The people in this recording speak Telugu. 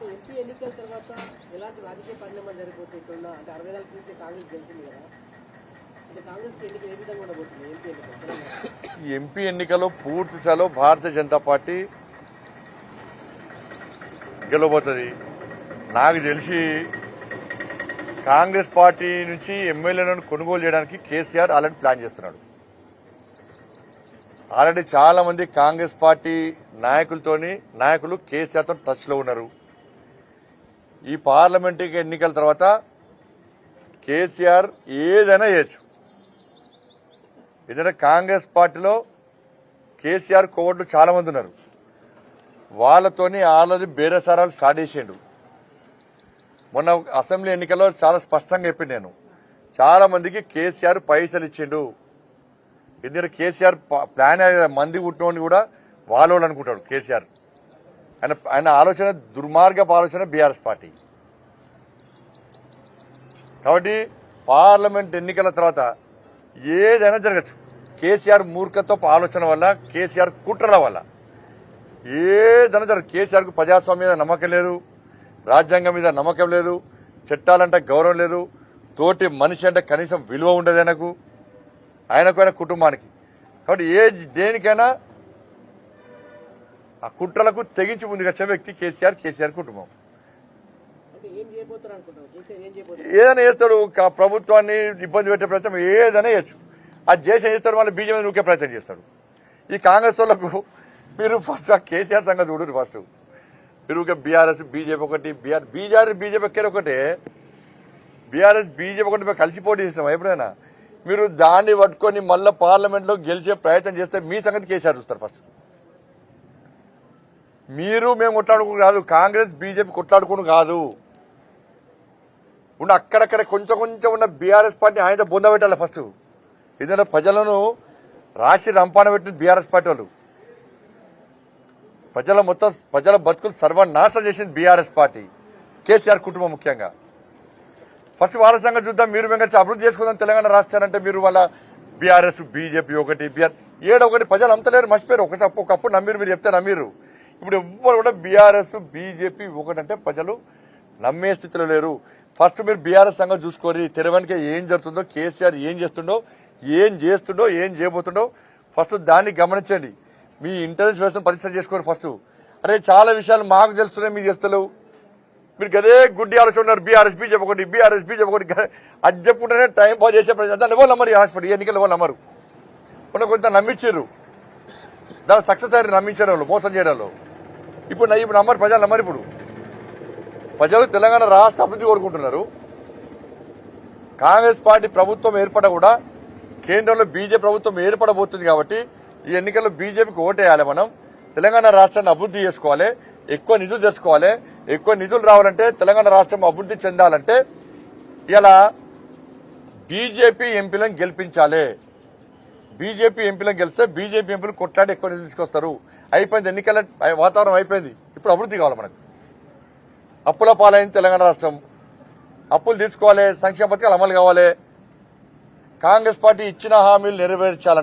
అంటే ఎంపీ ఎన్నికల తర్వాత ఎలాంటి రాజకీయ పరిణామాలు జరిగిపోతాయి ఇక్కడ అంటే అరవై నాలుగు సీట్లు కాంగ్రెస్ గెలిచింది కదా. ఎంపీ ఎంపీ ఎన్నికలో పూర్తి స్థాయిలో భారతీయ జనతా పార్టీ గెలవబోతుంది. నాకు తెలిసి కాంగ్రెస్ పార్టీ నుంచి ఎమ్మెల్యేలను కొనుగోలు చేయడానికి కేసీఆర్ ఆల్రెడీ ప్లాన్ చేస్తున్నాడు. ఆల్రెడీ చాలా మంది కాంగ్రెస్ పార్టీ నాయకులతోని నాయకులు కేసీఆర్తో టచ్లో ఉన్నారు. ఈ పార్లమెంటరీ ఎన్నికల తర్వాత కేసీఆర్ ఏదైనా చేయొచ్చు. ఎందుకంటే కాంగ్రెస్ పార్టీలో కేసీఆర్ కోవట్లు చాలా మంది ఉన్నారు. వాళ్ళతోని ఆల్రెడీ బేరసారాలు స్టార్ట్ చేసిండు. మొన్న అసెంబ్లీ ఎన్నికల్లో చాలా స్పష్టంగా చెప్పింది నేను. చాలా మందికి కేసీఆర్ పైసలు ఇచ్చిండు. ఎందుకంటే కేసీఆర్ ప్లాన్ మంది పుట్టినోని కూడా వాళ్ళు అనుకుంటాడు కేసీఆర్. ఆయన ఆయన ఆలోచన దుర్మార్గపు ఆలోచన బీఆర్ఎస్ పార్టీ. కాబట్టి పార్లమెంట్ ఎన్నికల తర్వాత ఏదైనా జరగచ్చు. కేసీఆర్ మూర్ఖత్వపు ఆలోచన వల్ల కేసీఆర్ కుట్రల వల్ల. ఏదైనా జరగదు కేసీఆర్కు ప్రజాస్వామ్యం మీద నమ్మకం లేదు రాజ్యాంగం మీద నమ్మకం లేదు చట్టాలంటే గౌరవం లేదు తోటి మనిషి అంటే కనీసం విలువ ఉండదు ఆయనకు. ఆయనకు ఆయన కుటుంబానికి. కాబట్టి ఏ దేనికైనా ఆ కుట్రలకు తెగించి ముందుకు వచ్చే వ్యక్తి కేసీఆర్ కేసీఆర్ కుటుంబం. ఏదైనా చేస్తాడు ప్రభుత్వాన్ని ఇబ్బంది పెట్టే ప్రయత్నం ఏదైనా చేయొచ్చు. అది చేసి చేస్తాడు మళ్ళీ బీజేపీ నూకే ప్రయత్నం చేస్తాడు. ఈ కాంగ్రెస్ వాళ్ళకు మీరు ఫస్ట్ ఆ కేసీఆర్ సంగతి చూడరు ఫస్ట్ మీరు బీఆర్ఎస్ బీజేపీ ఒకటి బీఆర్ బీజేపీ బీజేపీ ఎక్కడ ఒకటే. బీఆర్ఎస్ బీజేపీ ఒకటి మేము కలిసి పోటీ చేస్తాం ఎప్పుడైనా? మీరు దాన్ని పట్టుకొని మళ్ళీ పార్లమెంట్లో గెలిచే ప్రయత్నం చేస్తే మీ సంగతి కేసీఆర్ చూస్తారు ఫస్ట్ మీరు మేము కొట్లాడుకుని కాదు కాంగ్రెస్ బీజేపీ కొట్లాడుకుని కాదు. ఉన్న అక్కడక్కడ కొంచెం కొంచెం ఉన్న బీఆర్ఎస్ పార్టీ ఆయనతో బొంద పెట్టాలి ఫస్ట్. ఎందుకంటే ప్రజలను రాసి రంపాన పెట్టిన బీఆర్ఎస్ పార్టీ వాళ్ళు. ప్రజల మొత్తం ప్రజల బతుకులు సర్వనాశనం చేసింది బీఆర్ఎస్ పార్టీ. కేసీఆర్ కుటుంబం ముఖ్యంగా. ఫస్ట్ వారసంగా చూద్దాం మీరు మేము కలిసి అభివృద్ధి చేసుకుందాం తెలంగాణ రాష్ట్రానంటే మీరు వాళ్ళ బీఆర్ఎస్ బీజేపీ ఒకటి బీఆర్ ఏడొకటి ప్రజలు అంతలేరు మర్చిపోయారు. ఒకసారి ఒకప్పుడు నమ్మిరు మీరు చెప్తే నమ్మిరు. ఇప్పుడు ఎవ్వరు కూడా బీఆర్ఎస్ బీజేపీ ఒకటంటే ప్రజలు నమ్మే స్థితిలో లేరు. ఫస్ట్ మీరు బీఆర్ఎస్ సంఘం చూసుకోరి తెరవెనక ఏం జరుగుతుందో కేసీఆర్ ఏం చేస్తుండో ఏం చేస్తుండో ఏం చేయబోతుండో ఫస్ట్ దాన్ని గమనించండి. మీ ఇంటెలిజెన్స్ వ్యవస్థను పరిశ్రమ చేసుకోరు ఫస్ట్. అరే చాలా విషయాలు మాకు తెలుస్తున్నాయి మీకు తెలుస్తలేవు. మీరు గదే గుడ్డి ఆలోచన ఉన్నారు బీఆర్ఎస్ బీజేపీ ఒకటి బీఆర్ఎస్ బీజేపీ ఒకటి గ- అది చెప్పుకుంటేనే టైం పాస్ చేసే ప్రజలు. దాన్ని ఎవరు నమ్మరు ఈ హాస్పిటల్ ఎన్నికలు ఎవరు నమ్మరు? కొంత నమ్మించారు. దాని సక్సెస్ అయ్యారు నమ్మించడంలో మోసం చేయడంలో ఇప్పుడు నా- ఇప్పుడు నమ్మరు ప్రజలు నమ్మరు ఇప్పుడు. ప్రజలు తెలంగాణ రాష్ట్ర అభివృద్ధి కోరుకుంటున్నారు. కాంగ్రెస్ పార్టీ ప్రభుత్వం ఏర్పడ కూడా కేంద్రంలో బీజేపీ ప్రభుత్వం ఏర్పడబోతుంది కాబట్టి ఈ ఎన్నికల్లో బీజేపీకి ఓటేయాలి మనం. తెలంగాణ రాష్ట్రాన్ని అభివృద్ధి చేసుకోవాలి. ఎక్కువ నిధులు తెచ్చుకోవాలి. ఎక్కువ నిధులు రావాలంటే తెలంగాణ రాష్ట్రం అభివృద్ధి చెందాలంటే ఇలా బీజేపీ ఎంపీలను గెలిపించాలి. బీజేపీ ఎంపీలను గెలిస్తే బీజేపీ ఎంపీలు కొట్లాడి ఎక్కువ తీసుకొస్తారు. అయిపోయింది ఎన్నికల వాతావరణం అయిపోయింది. ఇప్పుడు అభివృద్ధి కావాలి మనకు. అప్పుల పాలైంది తెలంగాణ రాష్ట్రం. అప్పులు తీసుకోవాలి సంక్షేమ పథకాలు అమలు కావాలి. కాంగ్రెస్ పార్టీ ఇచ్చిన హామీలు నెరవేర్చాలంటే